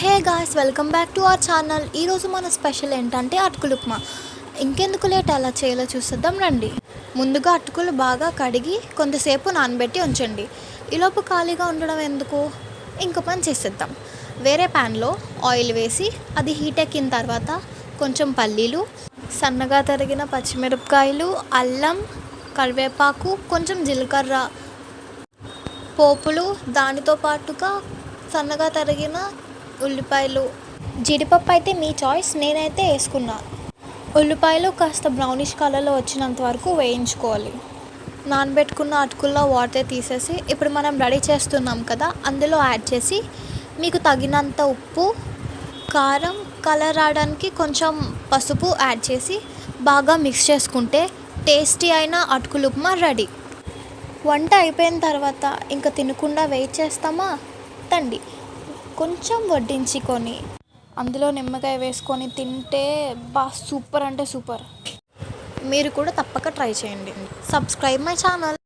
Hey guys welcome back to our channel. ఈరోజు మన special ఏంటంటే అటుకులు ఉప్మా. ఇంకెందుకు లేట్ అలా చేయాలో చూసేద్దాం రండి. ముందుగా అటుకులు బాగా కడిగి కొంతసేపు నానబెట్టి ఉంచండి. ఈలోపు ఖాళీగా ఉండడం ఎందుకు? ఇంకో పని చేసేద్దాం. వేరే ప్యాన్లో ఆయిల్ వేసి అది హీట్ ఎక్కిన తర్వాత కొంచెం పల్లీలు సన్నగా తరిగిన పచ్చిమిరపకాయలు అల్లం కరివేపాకు కొంచెం జీలకర్ర పోపులు దానితో పాటుగా సన్నగా తరిగిన ఉల్లిపాయలు. జీడిపప్పు అయితే మీ చాయిస్ నేనైతే వేసుకున్నా. ఉల్లిపాయలు కాస్త బ్రౌనిష్ కలర్లో వచ్చినంత వరకు వేయించుకోవాలి. నానబెట్టుకున్న అటుకుల్లో వాటర్ తీసేసి ఇప్పుడు మనం రెడీ చేస్తున్నాం కదా అందులో యాడ్ చేసి మీకు తగినంత ఉప్పు కారం కలర్ రావడానికి కొంచెం పసుపు యాడ్ చేసి బాగా మిక్స్ చేసుకుంటే టేస్టీ అయిన అటుకులు ఉప్మా రెడీ. వంట అయిపోయిన తర్వాత ఇంకా తినకుండా వెయిట్ చేస్తామా? తండి. కొంచెం వడ్డించుకొని అందులో నిమ్మకాయ వేసుకొని తింటే బా సూపర్ అంటే సూపర్. మీరు కూడా తప్పక ట్రై చేయండి. Subscribe my channel